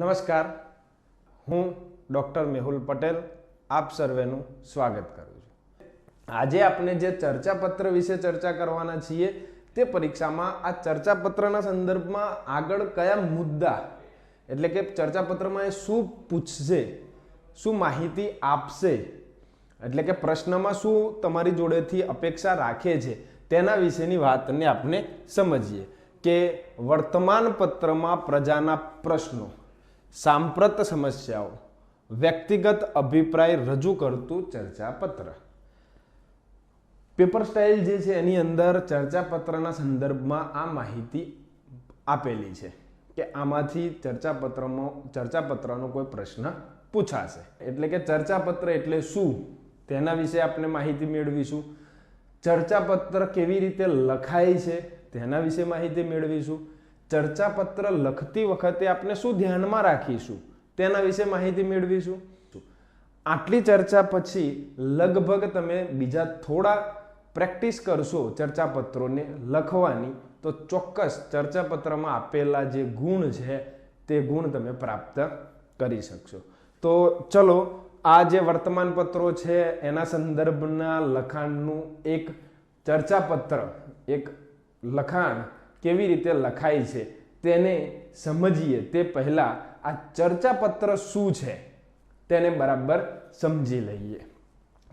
નમસ્કાર. હું ડૉક્ટર મેહુલ પટેલ આપ સર્વેનું સ્વાગત કરું છું. આજે આપણે જે ચર્ચાપત્ર વિશે ચર્ચા કરવાના છીએ તે પરીક્ષામાં આ ચર્ચાપત્રના સંદર્ભમાં આગળ કયા મુદ્દા, એટલે કે ચર્ચાપત્રમાં એ શું પૂછશે, શું માહિતી આપશે, એટલે કે પ્રશ્નમાં શું તમારી જોડેથી અપેક્ષા રાખે છે, તેના વિશેની વાતને આપણે સમજીએ કે વર્તમાન પત્રમાં પ્રજાના પ્રશ્નો. સાંપ્રત સમસ્યાઓ. વ્યક્તિગત અભિપ્રાય રજૂ કરતું ચર્ચાપત્ર. પેપર સ્ટાઇલ જે છે એની અંદર ચર્ચાપત્રના સંદર્ભમાં આ માહિતી આપેલી છે કે આમાંથી ચર્ચાપત્રમાં, ચર્ચાપત્રનો કોઈ પ્રશ્ન પૂછાશે. એટલે કે ચર્ચાપત્ર એટલે શું? તેના વિશે આપણે માહિતી મેળવીશું. ચર્ચાપત્ર કેવી રીતે લખાય છે તેના વિશે માહિતી મેળવીશું. ચર્ચાપત્ર લખતી વખતે આપણે શું ધ્યાનમાં રાખીશું? તેના વિશે માહિતી મેળવીશું. આટલી ચર્ચા પછી લગભગ તમે બીજા થોડા પ્રેક્ટિસ કરશો ચર્ચાપત્રોને લખવાની, તો ચોક્કસ ચર્ચાપત્રમાં આપેલા જે ગુણ છે તે ગુણ તમે પ્રાપ્ત કરી શકશો. તો ચલો, આ જે વર્તમાન પત્રો છે એના સંદર્ભના લખાણનું એક ચર્ચાપત્ર, એક લખાણ કેવી રીતે લખાય છે તેને સમજીએ. તે પહેલાં આ ચર્ચાપત્ર શું છે તેને બરાબર સમજી લઈએ.